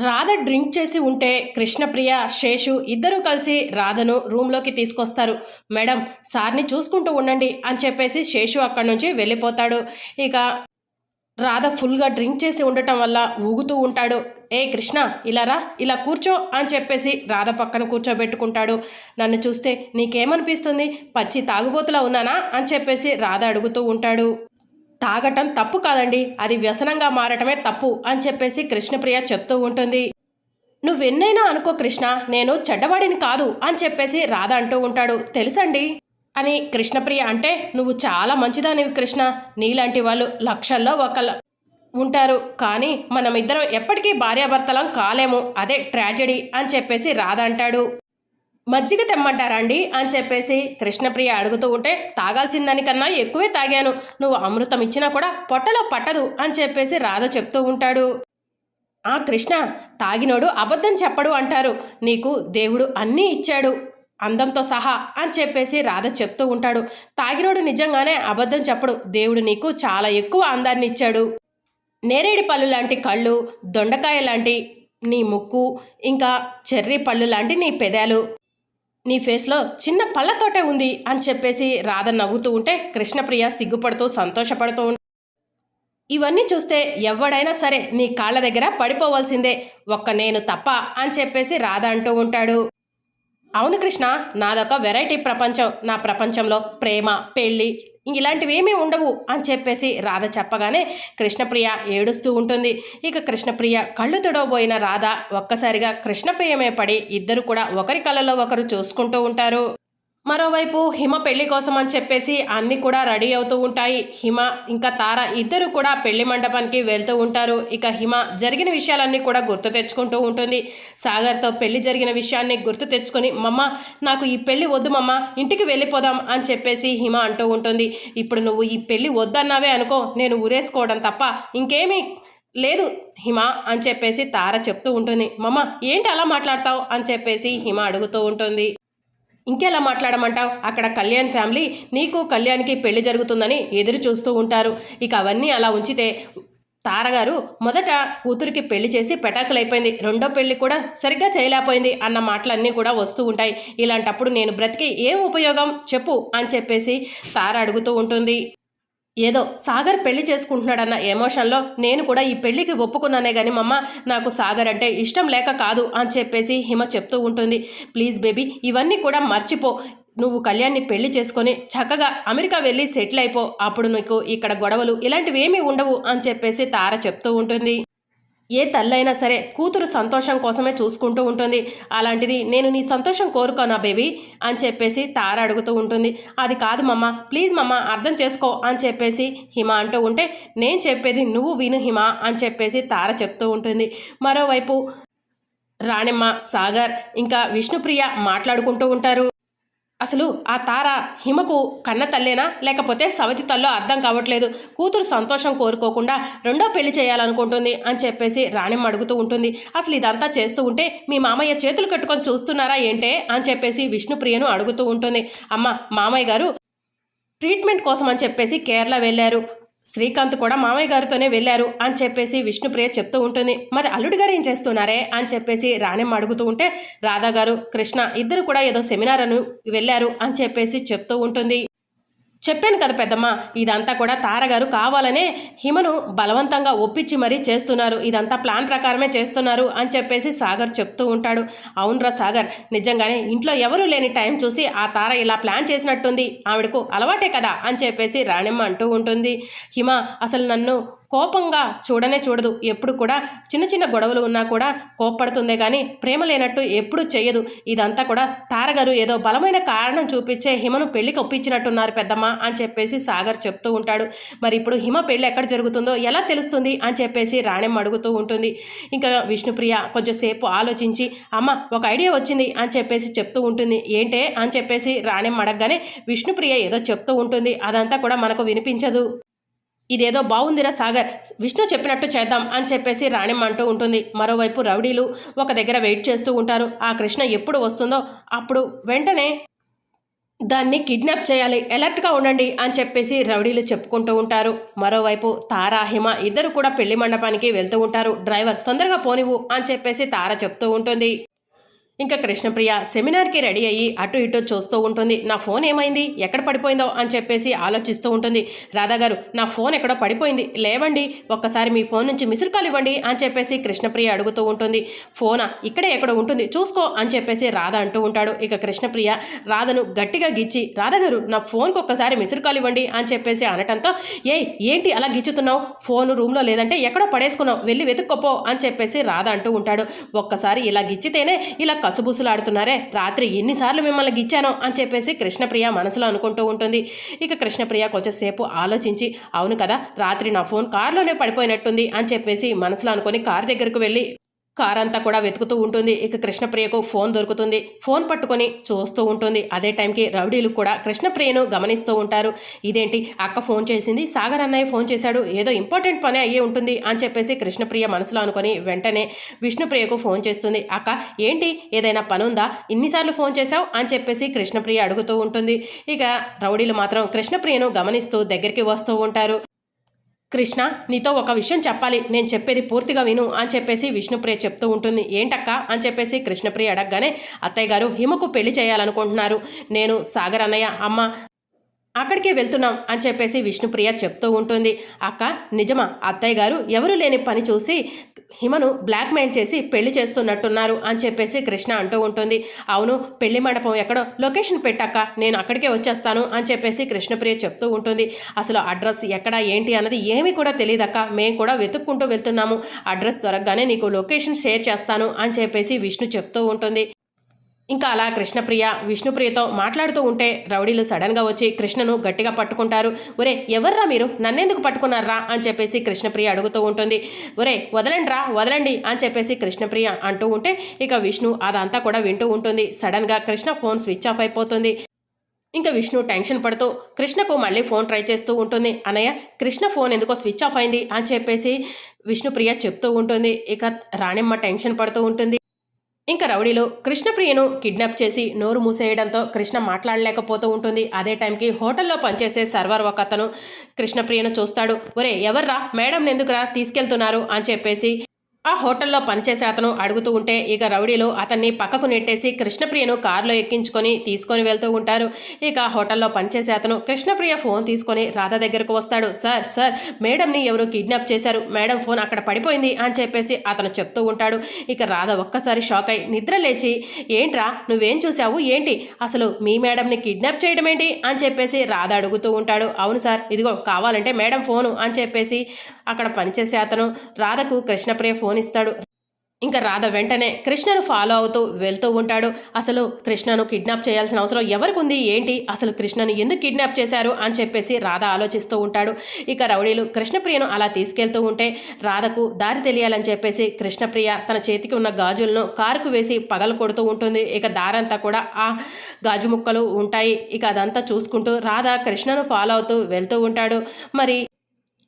Radha drink చేసి ఉంటే కృష్ణప్రియ శేషు ఇద్దరూ కలిసి రాధను రూమ్లోకి తీసుకొస్తారు. మేడం సార్ని చూసుకుంటూ ఉండండి అని చెప్పేసి శేషు అక్కడి నుంచి వెళ్ళిపోతాడు. ఇక రాధ ఫుల్గా డ్రింక్ చేసి ఉండటం వల్ల ఊగుతూ ఉంటాడు. ఏ కృష్ణ ఇలా రా ఇలా కూర్చో అని చెప్పేసి రాధ పక్కన కూర్చోబెట్టుకుంటాడు. నన్ను చూస్తే నీకేమనిపిస్తుంది? పచ్చి తాగుబోతులా ఉన్నానా? అని చెప్పేసి రాధ అడుగుతూ ఉంటాడు. తాగటం తప్పు కాదండి. అది వ్యసనంగా మారటమే తప్పు అని చెప్పేసి కృష్ణప్రియ చెప్తూ ఉంటుంది. నువ్వెన్నైనా అనుకో కృష్ణ నేను చెడ్డవాడిని కాదు అని చెప్పేసి రాధ అంటూ ఉంటాడు. తెలుసండి? అని కృష్ణప్రియ అంటే నువ్వు చాలా మంచిదానివి కృష్ణ. నీలాంటి వాళ్ళు లక్షల్లో ఒకళ్ళ ఉంటారు. కానీ మనమిద్దరం ఎప్పటికీ భార్యాభర్తలం కాలేము. అదే ట్రాజెడీ అని చెప్పేసి రాధ అంటాడు. మజ్జిగ తెమ్మంటారా అండి అని చెప్పేసి కృష్ణప్రియ అడుగుతూ ఉంటే తాగాల్సిన దానికన్నా ఎక్కువే తాగాను. నువ్వు అమృతం ఇచ్చినా కూడా పొట్టలో పట్టదు అని చెప్పేసి రాధ చెప్తూ ఉంటాడు. ఆ కృష్ణ తాగినోడు అబద్ధం చెప్పడు అంటారు. నీకు దేవుడు అన్నీ ఇచ్చాడు అందంతో సహా అని చెప్పేసి రాధ చెప్తూ ఉంటాడు. తాగినోడు నిజంగానే అబద్ధం చెప్పడు. దేవుడు నీకు చాలా ఎక్కువ అందాన్ని ఇచ్చాడు. నేరేడి పళ్ళు లాంటి కళ్ళు దొండకాయ లాంటి నీ ముక్కు ఇంకా చెర్రీ పళ్ళు లాంటి నీ పెదాలు. నీ ఫేస్లో చిన్న పళ్ళతోటే ఉంది అని చెప్పేసి రాధ నవ్వుతూ ఉంటే కృష్ణప్రియ సిగ్గుపడుతూ సంతోషపడుతూ ఇవన్నీ చూస్తే ఎవడైనా సరే నీ కాళ్ళ దగ్గర పడిపోవాల్సిందే ఒక్క నేను తప్ప అని చెప్పేసి రాధ అంటూ ఉంటాడు. అవును కృష్ణ నాదొక వెరైటీ ప్రపంచం. నా ప్రపంచంలో ప్రేమ పెళ్ళి ఇలాంటివి ఏమీ ఉండవు అని చెప్పేసి రాధ చెప్పగానే కృష్ణప్రియ ఏడుస్తూ ఉంటుంది. ఇక కృష్ణప్రియ కళ్ళు తుడవబోయిన రాధ ఒక్కసారిగా కృష్ణప్రియమే పడి ఇద్దరు కూడా ఒకరి కళ్ళలో ఒకరు చూసుకుంటూ ఉంటారు. మరోవైపు హిమ పెళ్ళి కోసం అని చెప్పేసి అన్నీ కూడా రెడీ అవుతూ ఉంటాయి. హిమ ఇంకా తార ఇద్దరు కూడా పెళ్ళి మండపానికి వెళ్తూ ఉంటారు. ఇక హిమ జరిగిన విషయాలన్నీ కూడా గుర్తు తెచ్చుకుంటూ ఉంటుంది. సాగర్తో పెళ్ళి జరిగిన విషయాన్ని గుర్తు తెచ్చుకొని మమ్మ నాకు ఈ పెళ్ళి వద్దు మమ్మ ఇంటికి వెళ్ళిపోదాం అని చెప్పేసి హిమ అంటూ ఉంటుంది. ఇప్పుడు నువ్వు ఈ పెళ్ళి వద్దన్నావే అనుకో నేను ఉరేసుకోవడం తప్ప ఇంకేమీ లేదు హిమ అని చెప్పేసి తార చెప్తూ ఉంటుంది. మమ్మ ఏంటి అలా మాట్లాడతావు? అని చెప్పేసి హిమ అడుగుతూ ఉంటుంది. ఇంకెలా మాట్లాడమంటావు? అక్కడ కళ్యాణ్ ఫ్యామిలీ నీకు కళ్యాణ్కి పెళ్ళి జరుగుతుందని ఎదురు చూస్తూ ఉంటారు. ఇక అవన్నీ అలా ఉంచితే తారగారు మొదట కూతురికి పెళ్ళి చేసి పెటాకులైపోయింది. రెండో పెళ్ళి కూడా సరిగ్గా చేయలేకపోయింది అన్న మాటలన్నీ కూడా వస్తూ ఉంటాయి. ఇలాంటప్పుడు నేను బ్రతికి ఏం ఉపయోగం? చెప్పు అని చెప్పేసి తార అడుగుతూ ఉంటుంది. ఏదో సాగర్ పెళ్ళి చేసుకుంటున్నాడన్న ఎమోషన్లో నేను కూడా ఈ పెళ్ళికి ఒప్పుకున్నానే కానీ మమ్మ నాకు సాగర్ అంటే ఇష్టం లేక కాదు అని చెప్పేసి హిమ చెప్తూ ఉంటుంది. ప్లీజ్ బేబీ ఇవన్నీ కూడా మర్చిపో. నువ్వు కళ్యాణ్ని పెళ్ళి చేసుకొని చక్కగా అమెరికా వెళ్ళి సెటిల్ అయిపో. అప్పుడు నీకు ఇక్కడ గొడవలు ఇలాంటివి ఏమీ ఉండవు అని చెప్పేసి తార చెప్తూ ఉంటుంది. ఏ తల్లైనా సరే కూతురు సంతోషం కోసమే చూసుకుంటూ ఉంటుంది. అలాంటిది నేను నీ సంతోషం కోరుకోనా బేబీ? అని చెప్పేసి తార అడుగుతూ ఉంటుంది. అది కాదు మమ్మ ప్లీజ్ మమ్మ అర్థం చేసుకో అని చెప్పేసి హిమ అంటూ ఉంటే నేను చెప్పేది నువ్వు విను హిమ అని చెప్పేసి తార చెప్తూ ఉంటుంది. మరోవైపు రాణిమ్మ సాగర్ ఇంకా విష్ణుప్రియ మాట్లాడుకుంటూ ఉంటారు. అసలు ఆ తార హిమకు కన్న తల్లేనా? లేకపోతే సవతి తల్లో అర్థం కావట్లేదు. కూతురు సంతోషం కోరుకోకుండా రెండో పెళ్ళి చేయాలనుకుంటుంది అని చెప్పేసి రాణిమ్మ అడుగుతూ ఉంటుంది. అసలు ఇదంతా చేస్తూ ఉంటే మీ మామయ్య చేతులు కట్టుకొని చూస్తున్నారా ఏంటే? అని చెప్పేసి విష్ణుప్రియను అడుగుతూ ఉంటుంది. అమ్మ మామయ్య గారు ట్రీట్మెంట్ కోసం అని చెప్పేసి కేరళ వెళ్ళారు. శ్రీకాంత్ కూడా మామయ్య గారితోనే వెళ్ళారు అని చెప్పేసి విష్ణుప్రియ చెప్తూ ఉంటుంది. మరి అల్లుడి గారు ఏం చేస్తున్నారే అని చెప్పేసి రాణెమ్మ అడుగుతూ ఉంటే రాధా గారు కృష్ణ ఇద్దరు కూడా ఏదో సెమినార్ అను వెళ్ళారు అని చెప్పేసి చెప్తూ ఉంటుంది. చెప్పాను కదా పెద్దమ్మ ఇదంతా కూడా తారగారు కావాలనే హిమను బలవంతంగా ఒప్పించి మరీ చేస్తున్నారు. ఇదంతా ప్లాన్ ప్రకారమే చేస్తున్నారు అని చెప్పేసి సాగర్ చెప్తూ ఉంటాడు. అవునరా సాగర్ నిజంగానే ఇంట్లో ఎవరూ లేని టైం చూసి ఆ తార ఇలా ప్లాన్ చేసినట్టుంది. ఆవిడకు అలవాటే కదా అని చెప్పేసి రాణిమ్మ అంటూ ఉంటుంది. హిమ అసలు నన్ను కోపంగా చూడనే చూడదు. ఎప్పుడు కూడా చిన్న చిన్న గొడవలు ఉన్నా కూడా కోప్పడుతుందే కానీ ప్రేమ లేనట్టు ఎప్పుడు చేయదు ఇదంతా కూడా తారగారు ఏదో బలమైన కారణం చూపించే హిమను పెళ్ళికి ఒప్పించినట్టున్నారు పెద్దమ్మ అని చెప్పేసి సాగర్ చెప్తూ ఉంటాడు. మరి ఇప్పుడు హిమ పెళ్ళి ఎక్కడ జరుగుతుందో ఎలా తెలుస్తుంది అని చెప్పేసి రాణెమ్మ అడుగుతూ ఉంటుంది. ఇంకా విష్ణుప్రియ కొంచెంసేపు ఆలోచించి అమ్మ ఒక ఐడియా వచ్చింది అని చెప్పేసి చెప్తూ ఉంటుంది. ఏంటే అని చెప్పేసి రాణెమ్మ అడగగానే విష్ణుప్రియ ఏదో చెప్తూ ఉంటుంది. అదంతా కూడా మనకు వినిపించదు. ఇదేదో బాగుందిరా సాగర్. విష్ణు చెప్పినట్టు చేద్దాం అని చెప్పేసి రాణిమ్మ అంటూ ఉంటుంది. మరోవైపు రౌడీలు ఒక దగ్గర వెయిట్ చేస్తూ ఉంటారు. ఆ కృష్ణ ఎప్పుడు వస్తుందో అప్పుడు వెంటనే దాన్ని కిడ్నాప్ చేయాలి అలర్ట్గా ఉండండి అని చెప్పేసి రౌడీలు చెప్పుకుంటూ ఉంటారు. మరోవైపు తారా హిమ ఇద్దరు కూడా పెళ్ళి మండపానికి వెళ్తూ ఉంటారు. డ్రైవర్ తొందరగా పోనివ్వు అని చెప్పేసి తార చెప్తూ ఉంటుంది. ఇంకా కృష్ణప్రియ సెమినార్కి రెడీ అయ్యి అటు ఇటు చూస్తూ ఉంటుంది. నా ఫోన్ ఏమైంది? ఎక్కడ పడిపోయిందో? అని చెప్పేసి ఆలోచిస్తూ ఉంటుంది. రాధా గారు నా ఫోన్ ఎక్కడో పడిపోయింది. లేవండి. ఒక్కసారి మీ ఫోన్ నుంచి మిస్డ్ కాల్ ఇవ్వండి అని చెప్పేసి కృష్ణప్రియ అడుగుతూ ఉంటుంది. ఫోనా? ఇక్కడే ఎక్కడో ఉంటుంది? చూసుకో అని చెప్పేసి రాధ అంటూ ఉంటాడు. ఇక కృష్ణప్రియ రాధను గట్టిగా గిచ్చి రాధా గారు నా ఫోన్కి ఒక్కసారి మిస్డ్ కాల్ ఇవ్వండి అని చెప్పేసి అనటంతో ఏ ఏంటి అలా గిచ్చుతున్నావు ఫోన్ రూమ్లో లేదంటే ఎక్కడో పడేసుకున్నావు. వెళ్ళి వెతుక్కోపో అని చెప్పేసి రాధ అంటూ ఉంటాడు. ఒక్కసారి ఇలా గిచ్చితేనే ఇలా కసుబుసులాడుతున్నారే రాత్రి ఎన్నిసార్లు మిమ్మల్ని గిచ్చానో అని చెప్పేసి కృష్ణప్రియ మనసులో అనుకుంటూ ఉంటుంది. ఇక కృష్ణప్రియ కొంచెంసేపు ఆలోచించి అవును కదా రాత్రి నా ఫోన్ కారులోనే పడిపోయినట్టుంది అని చెప్పేసి మనసులో అనుకొని కారు దగ్గరకు వెళ్ళి కార్ అంతా కూడా వెతుకుతూ ఉంటుంది. ఇక కృష్ణప్రియకు ఫోన్ దొరుకుతుంది. ఫోన్ పట్టుకొని చూస్తూ ఉంటుంది. అదే టైంకి రౌడీలు కూడా కృష్ణప్రియను గమనిస్తూ ఉంటారు. ఇదేంటి? అక్క ఫోన్ చేసింది. సాగర్ అన్నయ్య ఫోన్ చేశాడు. ఏదో ఇంపార్టెంట్ పని అయ్యే ఉంటుంది అని చెప్పేసి కృష్ణప్రియ మనసులో అనుకొని వెంటనే విష్ణుప్రియకు ఫోన్ చేస్తుంది. అక్క ఏంటి? ఏదైనా పని ఉందా? ఇన్నిసార్లు ఫోన్ చేశావు? అని చెప్పేసి కృష్ణప్రియ అడుగుతూ ఉంటుంది. ఇక రౌడీలు మాత్రం కృష్ణప్రియను గమనిస్తూ దగ్గరికి వస్తూ ఉంటారు. కృష్ణ నీతో ఒక విషయం చెప్పాలి. నేను చెప్పేది పూర్తిగా విను అని చెప్పేసి విష్ణుప్రియ చెప్తూ ఉంటుంది. ఏంటక్క? అని చెప్పేసి కృష్ణప్రియ అడగగానే అత్తయ్య గారు హిమకు పెళ్ళి చేయాలనుకుంటున్నారు. నేను సాగర్ అన్నయ్య అమ్మ. అక్కడికే వెళ్తున్నాం అని చెప్పేసి విష్ణుప్రియ చెప్తూ ఉంటుంది. అక్క నిజమా? అత్తయ్య గారు ఎవరు లేని పని చూసి హిమను బ్లాక్మెయిల్ చేసి పెళ్ళి చేస్తున్నట్టున్నారు అని చెప్పేసి కృష్ణ అంటూ ఉంటుంది. అవును పెళ్ళి మండపం ఎక్కడో లొకేషన్ పెట్టాక నేను అక్కడికే వచ్చేస్తాను అని చెప్పేసి కృష్ణప్రియ చెప్తూ ఉంటుంది. అసలు అడ్రస్ ఎక్కడ ఏంటి అన్నది ఏమీ కూడా తెలియదక్క మేము కూడా వెతుక్కుంటూ వెళ్తున్నాము. అడ్రస్ దొరకగానే నీకు లొకేషన్ షేర్ చేస్తాను అని చెప్పేసి విష్ణు చెప్తూ ఉంటుంది. ఇంకా అలా కృష్ణప్రియ విష్ణుప్రియతో మాట్లాడుతూ ఉంటే రౌడీలు సడన్గా వచ్చి కృష్ణను గట్టిగా పట్టుకుంటారు. ఒరే ఎవర్రా మీరు? నన్నెందుకు పట్టుకున్నారా? అని చెప్పేసి కృష్ణప్రియ అడుగుతూ ఉంటుంది. ఒరే వదలండి రా వదలండి అని చెప్పేసి కృష్ణప్రియ అంటూ ఉంటే ఇక విష్ణు అదంతా కూడా వింటూ ఉంటుంది. సడన్గా కృష్ణ ఫోన్ స్విచ్ ఆఫ్ అయిపోతుంది. ఇంకా విష్ణు టెన్షన్ పడుతూ కృష్ణకు మళ్ళీ ఫోన్ ట్రై చేస్తూ ఉంటుంది. అనయ్య కృష్ణ ఫోన్ ఎందుకో స్విచ్ ఆఫ్ అయింది? అని చెప్పేసి విష్ణుప్రియ చెప్తూ ఉంటుంది. ఇక రాణిమ్మ టెన్షన్ పడుతూ ఉంటుంది. ఇంకా రౌడీలో కృష్ణప్రియను కిడ్నాప్ చేసి నోరు మూసేయడంతో కృష్ణ మాట్లాడలేకపోతూ ఉంటుంది. అదే టైంకి హోటల్లో పనిచేసే సర్వర్ ఒక అతను కృష్ణప్రియను చూస్తాడు. ఒరే ఎవర్రా? మేడం ఎందుకురా? తీసుకెళ్తున్నారు అని చెప్పేసి ఆ హోటల్లో పనిచేసే అతను అడుగుతూ ఉంటే ఇక రౌడీలు అతన్ని పక్కకు నెట్టేసి కృష్ణప్రియను కారులో ఎక్కించుకొని తీసుకొని వెళ్తూ ఉంటారు. ఇక హోటల్లో పనిచేసే అతను కృష్ణప్రియ ఫోన్ తీసుకొని రాధ దగ్గరకు వస్తాడు. సార్ సార్ మేడంని ఎవరు కిడ్నాప్ చేశారు. మేడం ఫోన్ అక్కడ పడిపోయింది అని చెప్పేసి అతను చెప్తూ ఉంటాడు. ఇక రాధ ఒక్కసారి షాక్ అయి నిద్ర లేచి ఏంట్రా? నువ్వేం చూసావు ఏంటి? అసలు మీ మేడంని కిడ్నాప్ చేయడం ఏంటి? అని చెప్పేసి రాధ అడుగుతూ ఉంటాడు. అవును సార్ ఇదిగో కావాలంటే మేడం ఫోను అని చెప్పేసి అక్కడ పనిచేసే అతను రాధకు కృష్ణప్రియ ఫోన్ ఇస్తాడు. ఇంకా రాధ వెంటనే కృష్ణను ఫాలో అవుతూ వెళ్తూ ఉంటాడు. అసలు కృష్ణను కిడ్నాప్ చేయాల్సిన అవసరం ఎవరికి ఉంది? ఏంటి? అసలు కృష్ణను ఎందుకు కిడ్నాప్ చేశారు? అని చెప్పేసి రాధ ఆలోచిస్తూ ఉంటాడు. ఇక రౌడీలు కృష్ణప్రియను అలా తీసుకెళ్తూ ఉంటే రాధకు దారి తెలియాలని చెప్పేసి కృష్ణప్రియ తన చేతికి ఉన్న గాజులను కారుకు వేసి పగలు కొడుతూ ఉంటుంది. ఇక దారంతా కూడా ఆ గాజు ముక్కలు ఉంటాయి. ఇక అదంతా చూసుకుంటూ రాధ కృష్ణను ఫాలో అవుతూ వెళ్తూ ఉంటాడు. మరి